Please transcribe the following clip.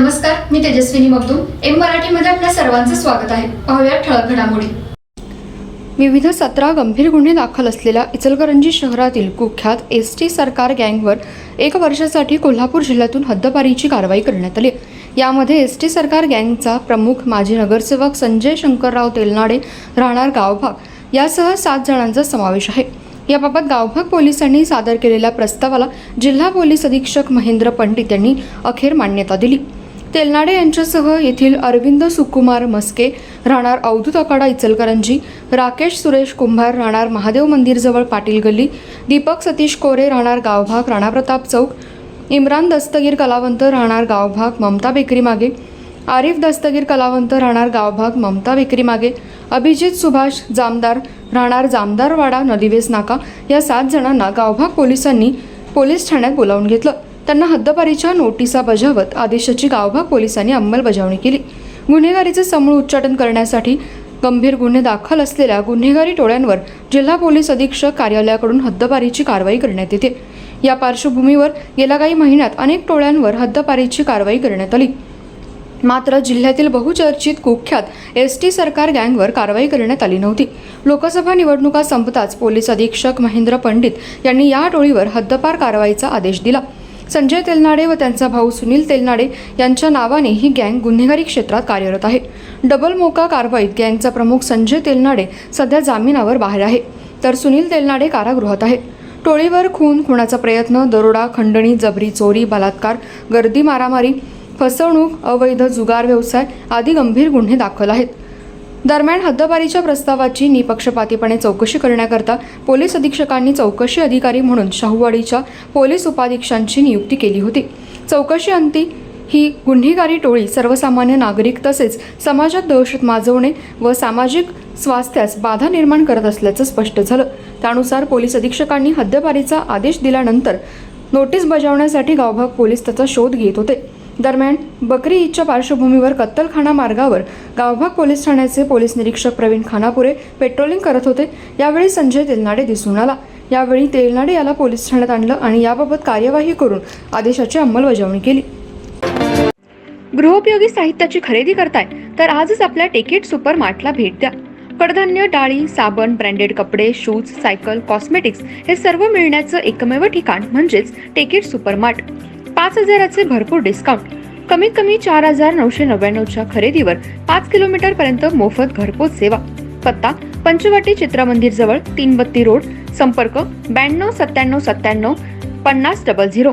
नमस्कार मी तेजस्विनी मगदूम. एम मराठीमध्ये आपल्या सर्वांचं स्वागत आहे. पाहूया ठळक घडामोडी. विविध सतरा गंभीर गुन्हे दाखल असलेल्या इचलकरंजी शहरातील कुख्यात एस टी सरकार गँगवर एक वर्षासाठी कोल्हापूर जिल्ह्यातून हद्दपारीची कारवाई करण्यात आली. यामध्ये एस टी सरकार गँगचा प्रमुख माजी नगरसेवक संजय शंकरराव तेलनाडे राहणार गावभाग. यासह सात जणांचा समावेश आहे. याबाबत गावभाग पोलिसांनी सादर केलेल्या प्रस्तावाला जिल्हा पोलीस अधीक्षक महेंद्र पंडित यांनी अखेर मान्यता दिली. तेलनाडे यांच्यासह येथील अरविंद सुकुमार मस्के राहणार अवधूत अकाडा इचलकरंजी राकेश सुरेश कुंभार राहणार महादेव मंदिरजवळ पाटील गल्ली दीपक सतीश कोरे राहणार गावभाग राणाप्रताप चौक इम्रान दस्तगीर कलावंत राहणार गावभाग ममता बेकरी मागे आरिफ दस्तगीर कलावंत राहणार गावभाग ममता बेकरी मागे अभिजित सुभाष जामदार राहणार जामदारवाडा नदीवेस नाका या सात जणांना गावभाग पोलिसांनी पोलीस ठाण्यात बोलावून घेतलं. त्यांना हद्दपारीच्या नोटिसा बजावत आदेशाची गावभाग पोलिसांनी अंमलबजावणी केली. गुन्हेगारीचे समूळ उच्चाटन करण्यासाठी गंभीर गुन्हे दाखल असलेल्या गुन्हेगारी टोळ्यांवर जिल्हा पोलीस अधीक्षक कार्यालयाकडून हद्दपारीची कारवाई करण्यात येते. या पार्श्वभूमीवर गेल्या काही महिन्यात अनेक टोळ्यांवर हद्दपारीची कारवाई करण्यात आली. मात्र जिल्ह्यातील बहुचर्चित कुख्यात एस टी सरकार गँगवर कारवाई करण्यात आली नव्हती. लोकसभा निवडणुका संपताच पोलीस अधीक्षक महेंद्र पंडित यांनी या टोळीवर हद्दपार कारवाईचा आदेश दिला. संजय तेलनाडे व त्यांचा भाऊ सुनील तेलनाडे यांच्या नावाने ही गँग गुन्हेगारी क्षेत्रात कार्यरत आहे. डबल मोका कारवाईत गँगचा प्रमुख संजय तेलनाडे सध्या जामिनावर बाहेर आहे. तर सुनील तेलनाडे कारागृहात आहे. टोळीवर खून खुणाचा प्रयत्न दरोडा खंडणी जबरी चोरी बलात्कार गर्दी मारामारी फसवणूक अवैध जुगार व्यवसाय आदी गंभीर गुन्हे दाखल आहेत. दरम्यान हद्दपारीच्या प्रस्तावाची निपक्षपातीपणे चौकशी करण्याकरता पोलीस अधीक्षकांनी चौकशी अधिकारी म्हणून शाहूवाडीच्या पोलीस उपाधीक्षांची नियुक्ती केली होती. चौकशी अंती ही गुन्हेगारी टोळी सर्वसामान्य नागरिक तसेच समाजात दहशत माजवणे व सामाजिक स्वास्थ्यास बाधा निर्माण करत असल्याचं स्पष्ट झालं. त्यानुसार पोलीस अधीक्षकांनी हद्दपारीचा आदेश दिल्यानंतर नोटीस बजावण्यासाठी गावभाग पोलीस त्याचा शोध घेत होते. दरम्यान बकरी ईदच्या पार्श्वभूमीवर कत्तलखाना मार्गावर गावभाग पोलीस ठाण्याचे पोलीस निरीक्षक प्रवीण खानापुरे पेट्रोलिंग करत होते. यावेळी संजय तेलनाडे दिसून आला. यावेळी तेलनाडे याला पोलीस ठाण्यात आणलं आणि याबाबत कार्यवाही करून आदेशाची अंमलबजावणी केली. गृहोपयोगी साहित्याची खरेदी करताय तर आजच आपल्या टिकीट सुपर मार्टला भेट द्या. कडधान्य डाळी साबण ब्रँडेड कपडे शूज सायकल कॉस्मेटिक्स हे सर्व मिळण्याचं एकमेव ठिकाण म्हणजेच टिकीट सुपर मार्ट पाच हजाराचे भरपूर डिस्काउंट कमीत कमी चार हजार नऊशे नव्याण्णवच्या खरेदीवर पाच किलोमीटर पर्यंत मोफत घरपोच सेवा. पत्ता पंचवटी चित्रमंदिर जवळ तीन बत्ती रोड संपर्क ब्याण्णव सत्त्याण्णव सत्त्याण्णव पन्नास डबल झिरो.